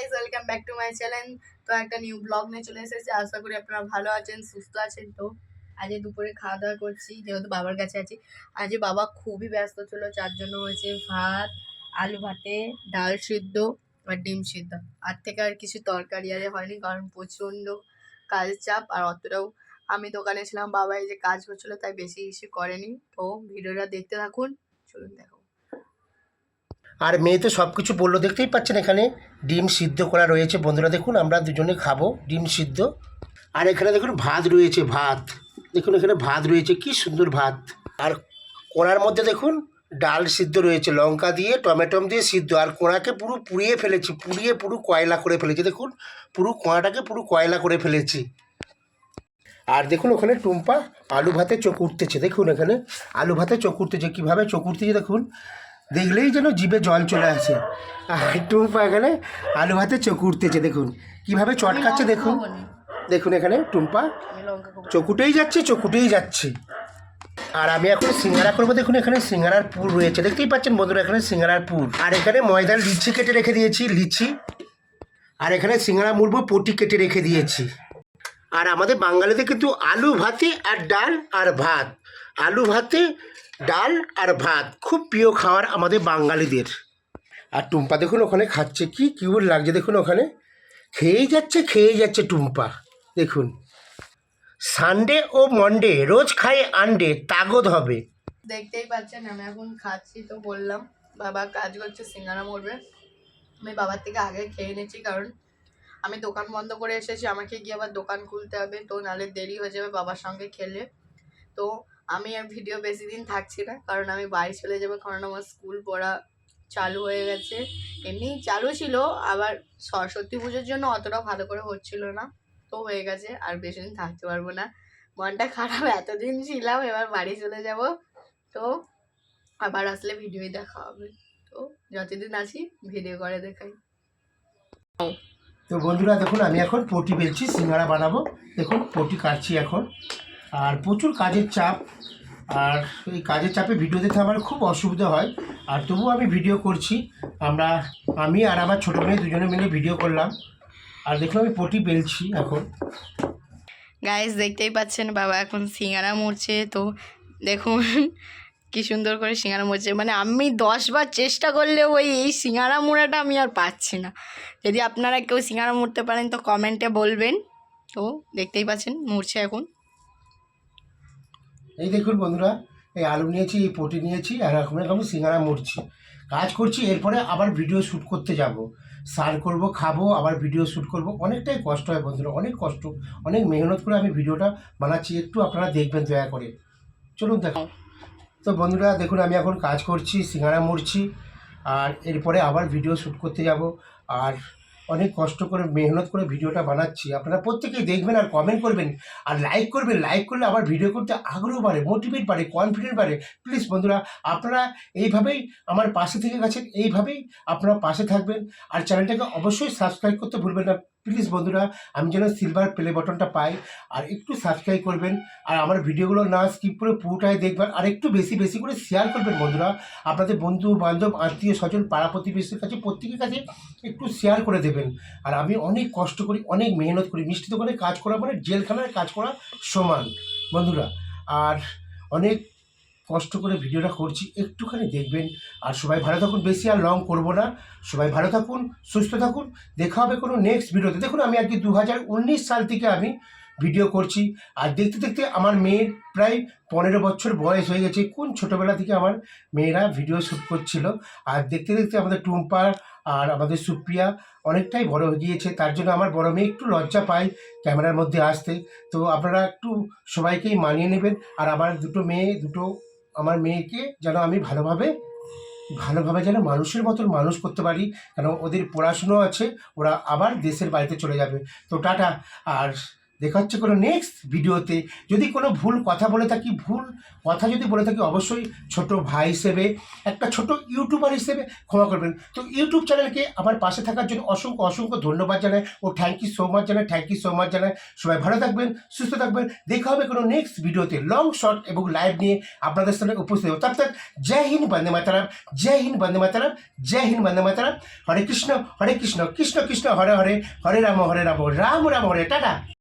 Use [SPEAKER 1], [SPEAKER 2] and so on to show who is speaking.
[SPEAKER 1] guys welcome back to my channel তো একটা new blog নিয়ে চলে এসেছি আশা করি আপনারা ভালো আছেন সুস্থ আছেন তো আজ দুপুরে খাওয়া দাওয়া করছি যেহেতু বাবার কাছে আছি আজ বাবা খুবই ব্যস্ত ছিল যার জন্য হয়েছে ভাত আলু ভাতে ডাল সিদ্ধ আর ডিম সিদ্ধ আর থেকে আর কিছু তরকারি আরে হয়নি কারণ প্রচণ্ড কাজের চাপ আর অতটাও আমি দোকানে ছিলাম বাবা এই যে কাজ করছিলো তাই বেশি কিছু করেনি তো ভিডিওটা দেখতে থাকুন চলুন দেখো
[SPEAKER 2] আর মেয়ে তো সব কিছু বললো দেখতেই পাচ্ছেন এখানে ডিম সিদ্ধ করা রয়েছে বন্ধুরা দেখুন আমরা দুজনে খাবো ডিম সিদ্ধ আর এখানে দেখুন ভাত রয়েছে ভাত দেখুন এখানে ভাত রয়েছে কি সুন্দর ভাত আর কোড়ার মধ্যে দেখুন ডাল সিদ্ধ রয়েছে লঙ্কা দিয়ে টমেটম দিয়ে সিদ্ধ আর কোঁড়াকে পুরো পুড়িয়ে ফেলেছি পুড়িয়ে পুরো কয়লা করে ফেলেছি দেখুন পুরো কোঁড়াটাকে পুরো কয়লা করে ফেলেছি আর দেখুন ওখানে টুম্পা আলু ভাতে চোখ উঠতেছে দেখুন এখানে আলু ভাতে চোখ উঠতেছে কীভাবে চোখ উঠতেছে দেখুন দেখলেই যেন জিভে জল চলে আসে আর একটু গেলে আলু ভাতে চোখ উঠতেছে দেখুন কীভাবে চটকাচ্ছে দেখুন দেখুন এখানে টুম্পা চকুটেই যাচ্ছে চকুটেই যাচ্ছে আর আমি এখন সিঙ্গারা করবো দেখুন এখানে সিঙ্গারার পুর রয়েছে দেখতেই পাচ্ছেন বন্ধুরা এখানে সিঙ্গারার পুর আর এখানে ময়দার লিচি কেটে রেখে দিয়েছি লিচি আর এখানে সিঙ্গারা মুড়বো পটি কেটে রেখে দিয়েছি আর আমাদের বাঙালিতে কিন্তু আলু ভাতে আর ডাল আর ভাত আলু ভাতে ডাল আর ভাত খুব প্রিয় খাবার আমাদের বাঙালিদের আর টুম্পা দেখুন ওখানে খাচ্ছে কি বল লাগছে দেখুন ওখানে খেয়েই যাচ্ছে খেয়েই যাচ্ছে টুম্পা দেখুন সানডে ও মন্ডে রোজ খাই আন্ডে তাগদ হবে
[SPEAKER 1] দেখতেই পাচ্ছেন আমি এখন খাচ্ছি তো বললাম বাবা কাজ করছে সিঙ্গারা মরবে আমি বাবার থেকে আগে খেয়ে নিয়েছি কারণ আমি দোকান বন্ধ করে এসেছি আমাকে গিয়ে আবার দোকান খুলতে হবে তো নালে দেরি হয়ে যাবে বাবার সঙ্গে খেলে তো আমি আর ভিডিও বেশি দিন থাকছি না কারণ আমি বাড়ি চলে যাবো কারণ আমার স্কুল পড়া চালু হয়ে গেছে এমনি চালু ছিল আবার সরস্বতী পুজোর জন্য অতটা ভালো করে হচ্ছিল না তো হয়ে গেছে আর বেশি দিন থাকতে পারবো না মনটা খারাপ এতদিন ছিলাম এবার বাড়ি চলে যাব তো আবার আসলে ভিডিও দেখা হবে তো যতদিন আছি ভিডিও করে দেখাই
[SPEAKER 2] তো বন্ধুরা দেখুন আমি এখন পটি বেলছি সিঙ্গারা বানাবো দেখুন পটি কাটছি এখন আর প্রচুর কাজের চাপ আর এই কাজের চাপে ভিডিও ভিডিওতে আমার খুব অসুবিধা হয় আর তবুও আমি ভিডিও করছি আমরা আমি আর আমার ছোটো মেয়ে দুজনে মিলে ভিডিও করলাম আর দেখলাম আমি পটি বেলছি এখন
[SPEAKER 1] গাইস দেখতেই পাচ্ছেন বাবা এখন সিঙ্গারা মরছে তো দেখুন কি সুন্দর করে সিঙ্গারা মরছে মানে আমি দশবার চেষ্টা করলেও ওই এই সিঙ্গারা মোড়াটা আমি আর পাচ্ছি না যদি আপনারা কেউ সিঙ্গারা মুড়তে পারেন তো কমেন্টে বলবেন তো দেখতেই পাচ্ছেন মরছে এখন
[SPEAKER 2] এই দেখুন বন্ধুরা এই আলু নিয়েছি এই পটি নিয়েছি আর এখন এরকম সিঙ্গারা মরছি কাজ করছি এরপরে আবার ভিডিও শ্যুট করতে যাব সার করব খাবো আবার ভিডিও শ্যুট করব অনেকটাই কষ্ট হয় বন্ধুরা অনেক কষ্ট অনেক মেহনত করে আমি ভিডিওটা বানাচ্ছি একটু আপনারা দেখবেন দয়া করে চলুন দেখো তো বন্ধুরা দেখুন আমি এখন কাজ করছি সিঙ্গারা মরছি আর এরপরে আবার ভিডিও শ্যুট করতে যাব আর অনেক কষ্ট করে মেহনত করে ভিডিওটা বানাচ্ছি আপনারা প্রত্যেকেই দেখবেন আর কমেন্ট করবেন আর লাইক করবেন লাইক করলে আবার ভিডিও করতে আগ্রহ বাড়ে মোটিভেট বাড়ে কনফিডেন্ট বাড়ে প্লিজ বন্ধুরা আপনারা এইভাবেই আমার পাশে থেকে গেছেন এইভাবেই আপনারা পাশে থাকবেন আর চ্যানেলটাকে অবশ্যই সাবস্ক্রাইব করতে ভুলবেন না প্লিজ বন্ধুরা আমি যেন সিলভার প্লে বটনটা পাই আর একটু সাবস্ক্রাইব করবেন আর আমার ভিডিওগুলো না স্কিপ করে পুরোটাই দেখবেন আর একটু বেশি বেশি করে শেয়ার করবেন বন্ধুরা আপনাদের বন্ধু বান্ধব আত্মীয় স্বজন পাড়া প্রতিবেশীর কাছে প্রত্যেকের কাছে একটু শেয়ার করে দেবেন আর আমি অনেক কষ্ট করি অনেক মেহনত করি মিষ্টি দোকানে কাজ করা মানে জেলখানায় কাজ করা সমান বন্ধুরা আর অনেক কষ্ট করে ভিডিওটা করছি একটুখানি দেখবেন আর সবাই ভালো থাকুন বেশি আর লং করব না সবাই ভালো থাকুন সুস্থ থাকুন দেখা হবে কোনো নেক্সট ভিডিওতে দেখুন আমি আজকে দু সাল থেকে আমি ভিডিও করছি আর দেখতে দেখতে আমার মেয়ের প্রায় পনেরো বছর বয়স হয়ে গেছে কোন ছোটোবেলা থেকে আমার মেয়েরা ভিডিও শ্যুট করছিল আর দেখতে দেখতে আমাদের টুম্পা আর আমাদের সুপ্রিয়া অনেকটাই বড় হয়ে গিয়েছে তার জন্য আমার বড় মেয়ে একটু লজ্জা পায় ক্যামেরার মধ্যে আসতে তো আপনারা একটু সবাইকেই মানিয়ে নেবেন আর আমার দুটো মেয়ে দুটো আমার মেয়েকে যেন আমি ভালোভাবে ভালোভাবে যেন মানুষের মতন মানুষ করতে পারি কেন ওদের পড়াশুনো আছে ওরা আবার দেশের বাড়িতে চলে যাবে তো টাটা আর দেখা হচ্ছে কোনো নেক্সট ভিডিওতে যদি কোনো ভুল কথা বলে থাকি ভুল কথা যদি বলে থাকি অবশ্যই ছোট ভাই হিসেবে একটা ছোট ইউটিউবার হিসেবে ক্ষমা করবেন তো ইউটিউব চ্যানেলকে আমার পাশে থাকার জন্য অসংখ্য অসংখ্য ধন্যবাদ জানাই ও থ্যাংক ইউ সো মাচ জানাই থ্যাংক ইউ সো মাচ জানাই সবাই ভালো থাকবেন সুস্থ থাকবেন দেখা হবে কোনো নেক্সট ভিডিওতে লং শর্ট এবং লাইভ নিয়ে আপনাদের সামনে উপস্থিত হবে তার তার জয় হিন্দ বন্দে মাতারাম জয় হিন্দ বন্দে মাতারাম জয় হিন্দ বন্দে মাতারাম হরে কৃষ্ণ হরে কৃষ্ণ কৃষ্ণ কৃষ্ণ হরে হরে হরে রাম হরে রাম রাম রাম হরে টাটা